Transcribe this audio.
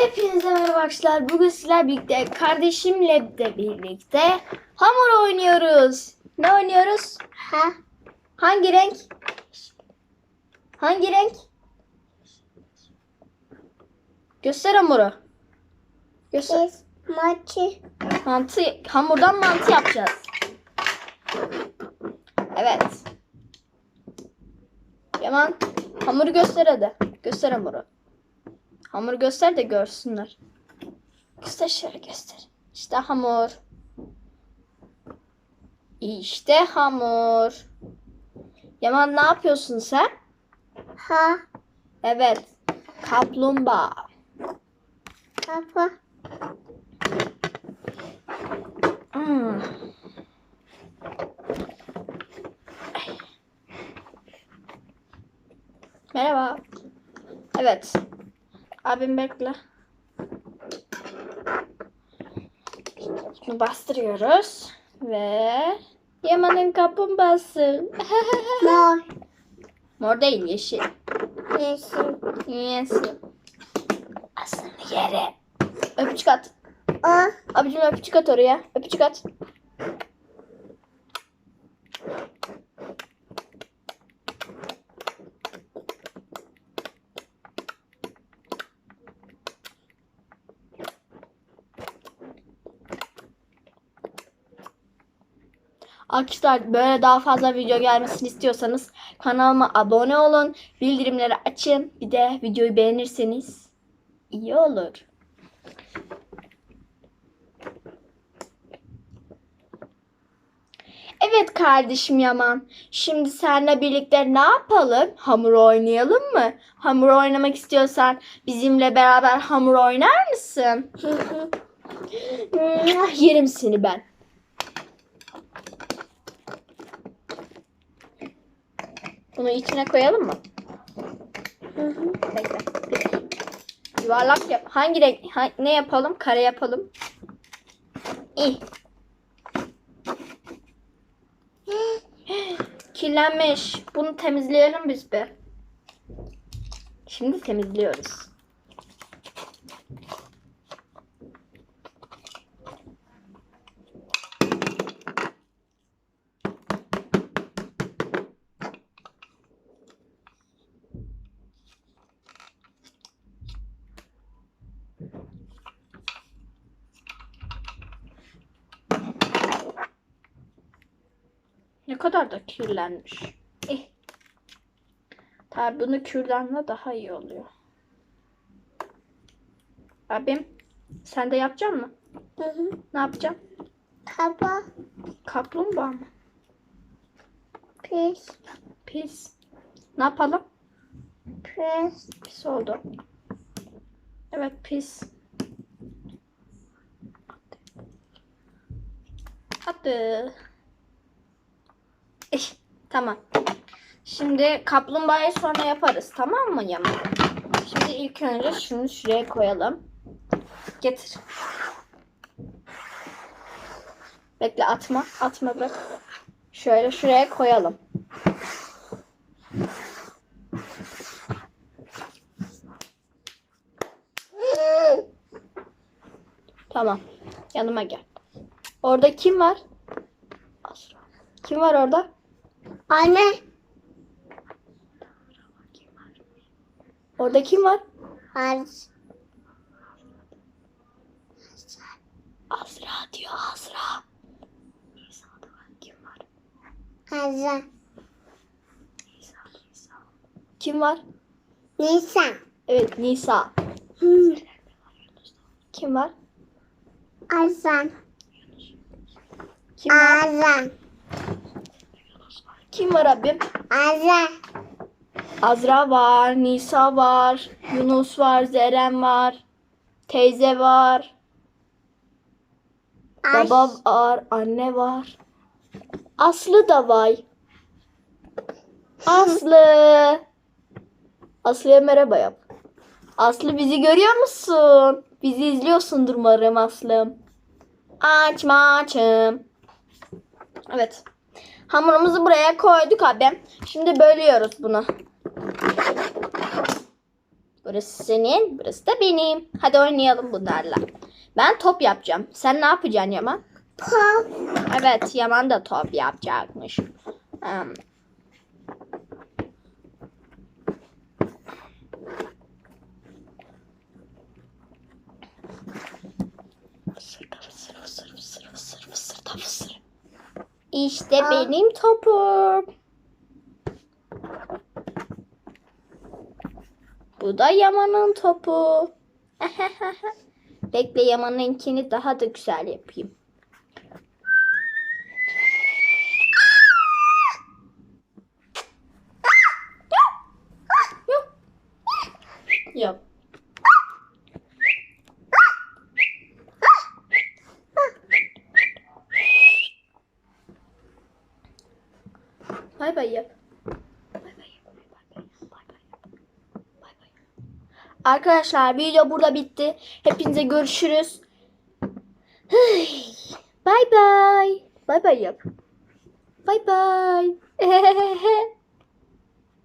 Hepinize merhaba arkadaşlar. Bugün sizler birlikte kardeşimle de birlikte hamur oynuyoruz. Ne oynuyoruz? Ha? Hangi renk? Hangi renk? Göster hamuru. Göster. Biz maçı Mantı, hamurdan mantı yapacağız. Evet. Yaman hamuru göster hadi. Göster hamuru. Hamuru göster de görsünler. Göster şöyle göster. İşte hamur. İşte hamur. Yaman ne yapıyorsun sen? ha Evet. Kaplumbağa. kafa Hmm. Merhaba. Evet. Abim bekle. Bunu bastırıyoruz. Ve Yaman'ın kaplumbağası. mor Mor değil yeşil. yeşil Yeşil. Aslında yere. Öpücük at. o Abicim öpücük at oraya. Öpücük at. Arkadaşlar böyle daha fazla video gelmesini istiyorsanız kanalıma abone olun, bildirimleri açın. Bir de videoyu beğenirseniz iyi olur. Evet kardeşim Yaman. Şimdi seninle birlikte ne yapalım? Hamur oynayalım mı? Hamur oynamak istiyorsan bizimle beraber hamur oynar mısın? Mwah, Yerim seni ben. Bunu içine koyalım mı? hı hı. Bekle. Yuvarlak yap. Hangi renk? ha- ne yapalım? Kare yapalım. İyi. Kirlenmiş. Bunu temizleyelim biz bir. Şimdi temizliyoruz. Kadar da kirlenmiş. Eh. Tabi bunu kürdanla daha iyi oluyor. Abim sen de yapacak mı? hı hı. Ne yapacağım? kafa Kaplumbağa mı? pis Pis. Ne yapalım? pis Pis oldu. Evet pis. Hadi. Eh, tamam. Şimdi kaplumbağayı sonra yaparız tamam mı Yaman? Şimdi ilk önce şunu şuraya koyalım. Getir. Bekle atma. Atma bırak. Şöyle şuraya koyalım. Tamam. Yanıma gel. Orada kim var? Kim var orada? Anne Orada kim var? az Azra diyor Azra. Nisa'da var. Kim var? azan Nisa, Nisa. Kim var? nisan Evet Nisa. Kim var? azan Kim var? azan Kim var abim? azan Azra var, Nisa var, Yunus var, Zeren var, teyze var, baba var, anne var. Aslı da var. Aslı. Aslı'ya merhaba yap. Aslı bizi görüyor musun? Bizi izliyorsundur umarım Aslım. Açma açım. Evet. Hamurumuzu buraya koyduk abi. Şimdi bölüyoruz bunu. Burası senin, burası da benim. Hadi oynayalım bunlarla. Ben top yapacağım. Sen ne yapacaksın Yaman? Pop. Evet, Yaman da top yapacakmış. Hmm. İşte Aa. benim topum. Bu da Yaman'ın topu. Bekle Yaman'ınkini daha da güzel yapayım. Yok. Yok. Bay bay yap. Bay bay yap. Bay bay yap. Bay bay yap. Bay bay yap. Arkadaşlar video burada bitti. Hepinize görüşürüz. Bay bay. Bay bay yap. Bay bay.